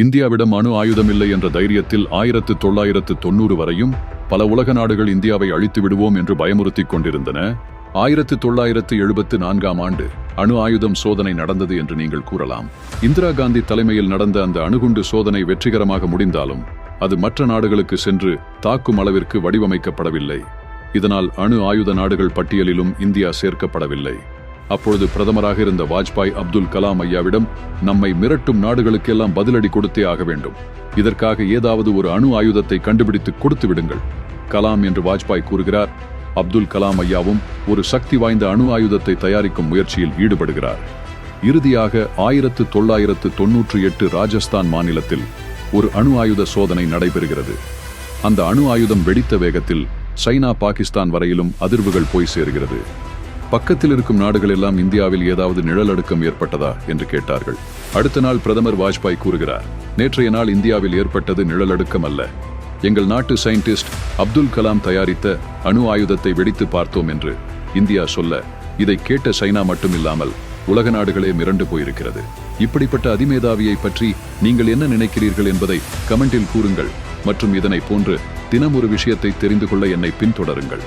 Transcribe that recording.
இந்தியாவிடம் அணு ஆயுதம் இல்லை என்ற தைரியத்தில் ஆயிரத்து தொள்ளாயிரத்து தொண்ணூறு வரையும் பல உலக நாடுகள் இந்தியாவை அழித்து விடுவோம் என்று பயமுறுத்திக் கொண்டிருந்தன. ஆயிரத்து தொள்ளாயிரத்து எழுபத்து நான்காம் ஆண்டு அணு ஆயுதம் சோதனை நடந்தது என்று நீங்கள் கூறலாம். இந்திரா காந்தி தலைமையில் நடந்த அந்த அணுகுண்டு சோதனை வெற்றிகரமாக முடிந்தாலும் அது மற்ற நாடுகளுக்கு சென்று தாக்கும் அளவிற்கு வடிவமைக்கப்படவில்லை. இதனால் அணு ஆயுத நாடுகள் பட்டியலிலும் இந்தியா சேர்க்கப்படவில்லை. அப்பொழுது பிரதமராக இருந்த வாஜ்பாய் அப்துல் கலாம் ஐயாவிடம் நம்மை மிரட்டும் நாடுகளுக்கெல்லாம் பதிலடி கொடுத்தே ஆக வேண்டும். இதற்காக ஏதாவது ஒரு அணு ஆயுதத்தை கண்டுபிடித்து கொடுத்து விடுங்கள். கலாம் என்று வாஜ்பாய் கூறுகிறார். அப்துல் கலாம் ஐயாவும் ஒரு சக்தி வாய்ந்த அணு ஆயுதத்தை தயாரிக்கும் முயற்சியில் ஈடுபடுகிறார். இறுதியாக ஆயிரத்து தொள்ளாயிரத்து தொன்னூற்றி எட்டு ராஜஸ்தான் மாநிலத்தில் ஒரு அணு ஆயுத சோதனை நடைபெறுகிறது. அந்த அணு ஆயுதம் வெடித்த வேகத்தில் சைனா பாகிஸ்தான் வரையிலும் அதிர்வுகள் போய் சேர்கிறது. பக்கத்தில் இருக்கும் நாடுகள் எல்லாம் இந்தியாவில் ஏதாவது நிழலடுக்கம் ஏற்பட்டதா என்று கேட்டார்கள். அடுத்த நாள் பிரதமர் வாஜ்பாய் கூறுகிறார் நேற்றைய நாள் இந்தியாவில் ஏற்பட்டது நிழலடுக்கம் அல்ல. எங்கள் நாட்டு சயின்டிஸ்ட் அப்துல் கலாம் தயாரித்த அணு ஆயுதத்தை வெடித்து பார்த்தோம் என்று இந்தியா சொல்ல இதை கேட்ட சைனா மட்டுமில்லாமல் உலக நாடுகளே மிரண்டு போயிருக்கிறது. இப்படிப்பட்ட அதிமேதாவியை பற்றி நீங்கள் என்ன நினைக்கிறீர்கள் என்பதை கமெண்டில் கூறுங்கள் மற்றும் இதனை போன்று தினம் ஒரு விஷயத்தை தெரிந்து கொள்ள என்னை பின்தொடருங்கள்.